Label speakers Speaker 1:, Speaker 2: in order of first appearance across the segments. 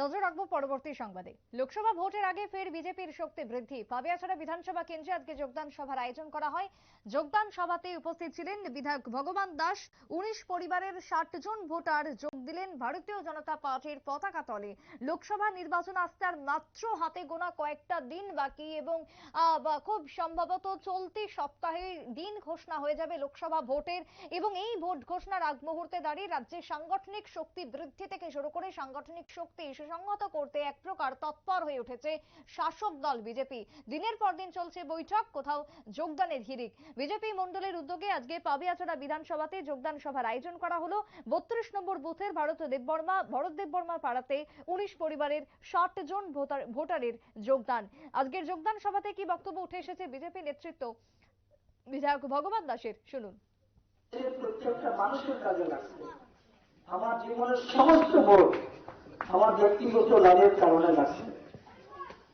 Speaker 1: নজর রাখব পরবর্তী সংবাদে। লোকসভা ভোটের আগে ফের বিজেপির শক্তি বৃদ্ধি। পাবিয়াছড়া বিধানসভা কেন্দ্রে আজকে যোগদান সভার আয়োজন করা হয়। যোগদান সভাতে উপস্থিত ছিলেন বিধায়ক ভগবান দাস। উনিশ পরিবারের ষাট জন ভোটার যোগ দিলেন ভারতীয় জনতা পার্টির পতাকা তলে। লোকসভা নির্বাচন আসতে আর মাত্র হাতে গোনা কয়েকটা দিন বাকি এবং খুব সম্ভবত চলতি সপ্তাহে দিন ঘোষণা হয়ে যাবে লোকসভা ভোটের এবং এই ভোট ঘোষণার আগ মুহূর্তে দাঁড়িয়ে রাজ্যে সাংগঠনিক শক্তি বৃদ্ধি থেকে শুরু করে সাংগঠনিক শক্তি সুসংহত করতে এক প্রকার তৎপর হয়ে উঠেছে শাসক দল বিজেপি। দিনের পর দিন চলছে বৈঠক, কোথাও যোগদানের হিরিক বিজেপি মন্ডলের উদ্যোগে আজকে পাবিয়াচড়া বিধানসভাতে যোগদান সভার আয়োজন করা হলো। বত্রিশ নম্বর বুথের ভারত দেববর্মা, ভরত দেববর্মা পাড়াতে উনিশ পরিবারের ষাট জন ভোটার, ভোটারের যোগদান। আজকের যোগদান সভাতে কি বক্তব্য উঠে এসেছে বিজেপি নেতৃত্ব? বিধায়ক ভগবান দাসের, শুনুন।
Speaker 2: প্রত্যেকটা মানুষের কাজে লাগছে আমার জীবনের সমস্ত ভোট আমার ব্যক্তিগত লাভের কারণে লাগছে।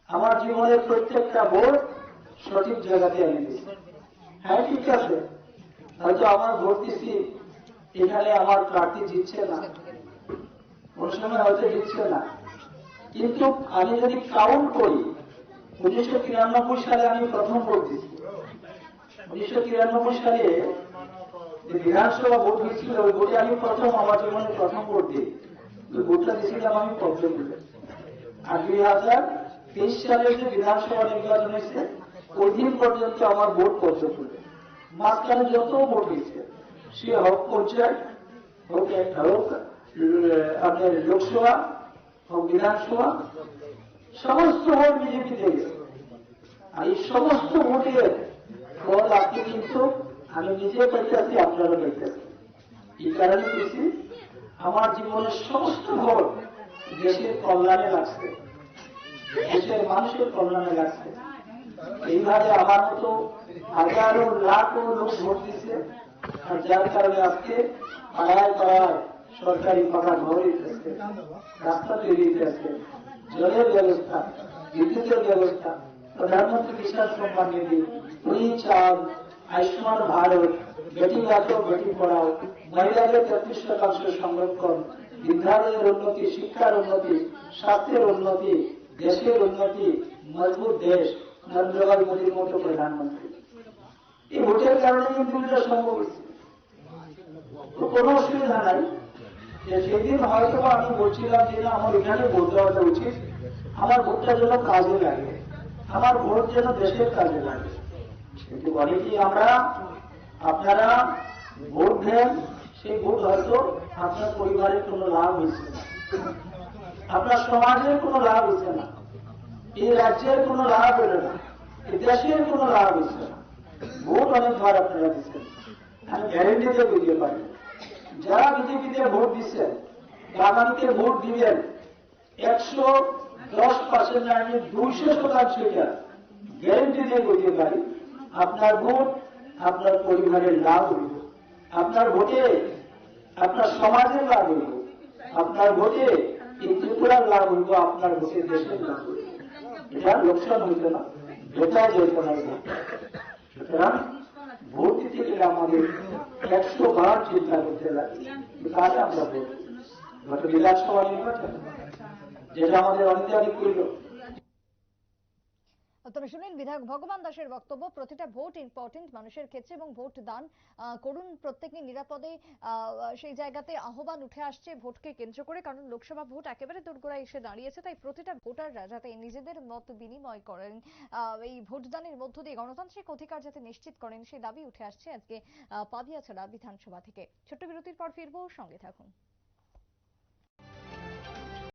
Speaker 2: আমার জীবনের প্রত্যেকটা ভোট সঠিক জায়গাতে দিচ্ছে হ্যাঁ ঠিক আছে। হয়তো আমার ভোট দিচ্ছি এখানে আমার প্রার্থী জিতছে না। কোন হয়তো জিতছে না। কিন্তু আমি যদি কাউন্ট করি, উনিশশো তিরানব্বই সালে আমি প্রথম ভোট দিচ্ছি উনিশশো তিরানব্বই সালে বিধানসভা ভোট হয়েছিল, ওই ভোটে আমি প্রথম আমার জীবনে প্রথম ভোট দিই ভোটটা দিয়েছিলাম আমি পদ্মপুরে আর দুই হাজার তেইশ সালে যে বিধানসভা নির্বাচন হয়েছে ওই দিন পর্যন্ত আমার ভোট পদ্মপুরে মাঝখানে যত ভোট হয়েছে সে হোক পঞ্চায়েত হোক একটা হোক, আপনার লোকসভা, হোক বিধানসভা, সমস্ত ভোট বিজেপি থেকে আর এই সমস্ত ভোটের ফল আপনি কিন্তু, আমি নিজে পাইতেছি আপনারা পাইতেছি এই কারণে বলছি আমার জীবনের সমস্ত ভোট দেশের কল্যাণে লাগছে। দেশের মানুষের কল্যাণে লাগছে। এইভাবে আমার মতো হাজারো লাখো লোক ভোট দিচ্ছে আর যার কারণে আজকে পাড়ায় পাড়ায় সরকারি পাকা ঘর দিতেছে রাস্তা তৈরি হইতেছে জলের ব্যবস্থা, বিদ্যুতের ব্যবস্থা, প্রধানমন্ত্রী কিষাণ সম্মান নিধি ফ্রি চাল, আয়ুষ্মান ভারত বেটি বাঁচাও বেটি পড়াও মহিলাদের তেত্রিশ শতাংশ সংরক্ষণ, বিদ্যালয়ের উন্নতি, শিক্ষার উন্নতি, স্বাস্থ্যের উন্নতি, দেশের উন্নতি, মজবুত দেশ, নরেন্দ্র ভাই মোদীর মতো প্রধানমন্ত্রী। এই ভোটের কারণে কিন্তু এটা সম্ভব হয়েছে কোনো অসুবিধা নাই। যে সেদিন হয়তো আমি বলছিলাম যে, না, আমার এখানে ভোট দেওয়াটা উচিত। আমার ভোটটা যেন কাজে লাগে। আমার ভোট যেন দেশের কাজে লাগে। কিন্তু অনেকেই আমরা। আপনারা ভোট দেন, সেই ভোট হয়তো আপনার পরিবারের কোনো লাভ হয়েছে না। আপনার সমাজের কোনো লাভ হয়েছে না। এই রাজ্যের কোনো লাভ হলো না। এই দেশের কোনো লাভ হয়েছে না। ভোট অনেকবার আপনারা দিচ্ছেন। আমি গ্যারেন্টি দিয়ে বুঝতে পারি, যারা বিজেপিতে ভোট দিচ্ছেন আগামীতে ভোট দিবেন, একশো দশ পার্সেন্ট আমি দুইশো শতাংশ গ্যারেন্টি দিয়ে বলতে পারি, আপনার ভোট আপনার পরিবারের লাভ হইব আপনার ভোটে আপনার সমাজের লাভ হইব আপনার ভোটে এই ত্রিপুরার লাভ হইব আপনার ভোটে দেশের লাভ হইব এটা লোকসান হইত না এটা যেত ভোট দিতে গেলে আমাদের একশো বার চিন্তা করতে লাগে কাজে আমরা ভোট। গত বিধানসভা নির্বাচন যেটা আমাদের অনিতারিক করল
Speaker 1: তবে শুনেন বিধায়ক ভগবান দাসের বক্তব্য, প্রতিটা ভোট ইম্পর্টেন্ট মানুষের ক্ষেত্রে এবং ভোট দান করুন প্রত্যেকে নিরাপদে সেই জায়গাতে আহ্বান উঠে আসছে ভোটকে কেন্দ্র করে, কারণ লোকসভা ভোট একেবারে দোরগোড়ায় এসে দাঁড়িয়েছে, তাই প্রতিটা ভোটাররা যাতে নিজেদের মত বিনিময় করেন এই ভোটদানের মধ্য দিয়ে গণতান্ত্রিক অধিকার যাতে নিশ্চিত করেন সেই দাবি উঠে আসছে আজকে পাবিয়াছড়া বিধানসভা থেকে। ছোট্ট বিরতির পর ফিরবো, সঙ্গে থাকুন।